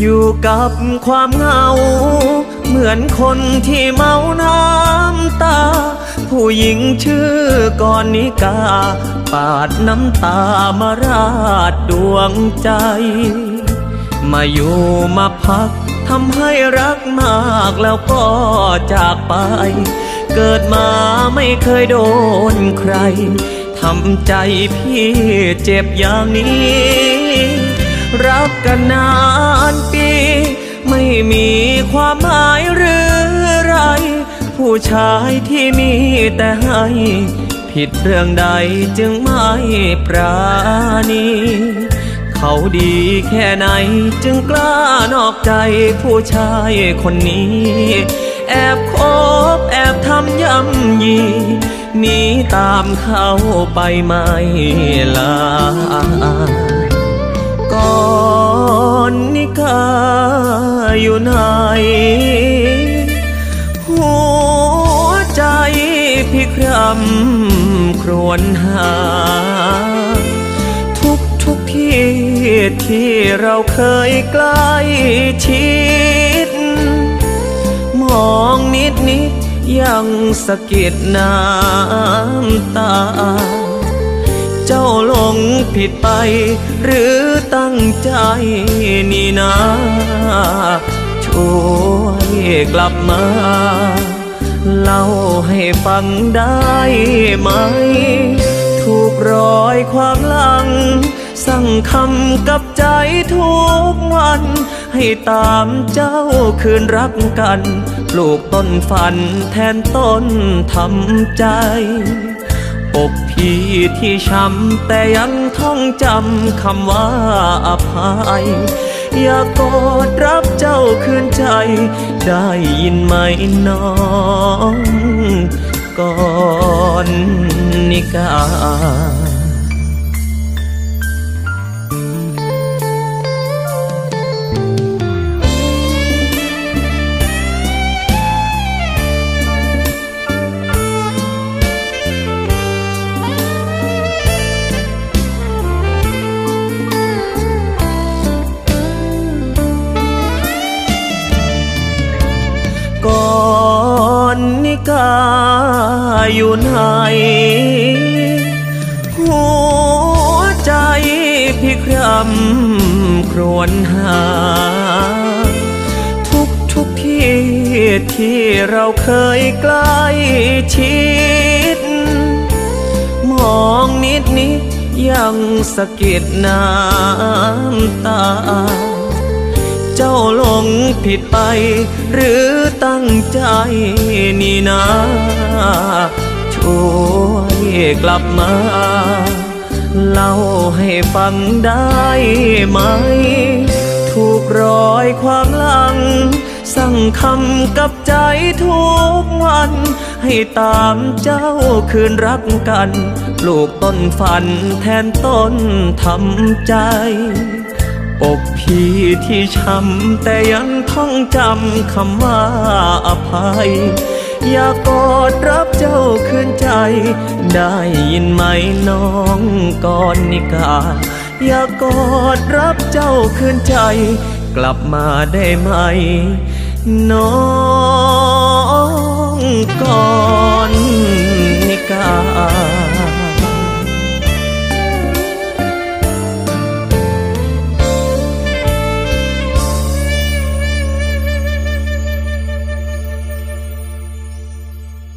อยู่กับความเหงา เหมือนคนที่เมาน้ำตา ผู้หญิงชื่อกรนิกา ปาดน้ำตามาราดดวงใจ มาอยู่มาพักทำให้รักมากแล้วก็จากไป เกิดมาไม่เคยโดนใครทำใจพี่เจ็บอย่างนี้ รักกันนา ความหมายหรือไร ผู้ชายที่มีแต่ให้ ผิดเรื่องใดจึงไม่ปราณีเขาดีแค่ไหนจึงกล้านอกใจผู้ชายคนนี้ แอบคบแอบทำย่ำยีหนีตามเขาไปไม่ลาก่อนนิกา อยู่ไหน หัวใจพี่ครำครวญหา ทุกทุกที่ที่เราเคยใกล้ชิด มองนิดนิดยังสะกิดน้ำตา เจ้าหลงผิดไป หรือตั้งใจนี่นะ ช่วยกลับมา เล่าให้ฟังได้ไหม ถูกรอยความหลัง สั่งคำกับใจทุกวัน ให้ตามเจ้าคืนรักกัน ปลูกต้นฝันแทนต้นทำใจอกพี่ที่ช้ำแต่ยังท่องจำคำว่าอภัย อยากกอดรับเจ้าคืนใจ ได้ยินไหมน้องก่อนนิกา กาอยู่ไหน หัวใจพี่ครำครวญหา ทุกทุกที่ที่เราเคยใกล้ชิด มองนิดนิดยังสะกิดน้ำตา เจ้าหลงผิดไป หรือตั้งใจนี่นะช่วยกลับมา เล่าให้ฟังได้ไหม ถูกรอยความหลัง สั่งคำกับใจทุกวัน ให้ตามเจ้าคืนรักกันปลูกต้นฝันแทนต้นทำใจ อกพี่ที่ช้ำแต่ยังท่องจำคำว่าอภัย อยากกอดรับเจ้าคืนใจ ได้ยินไหมน้องก่อนนิกา อยากกอดรับเจ้าคืนใจ กลับมาได้ไหม น้อง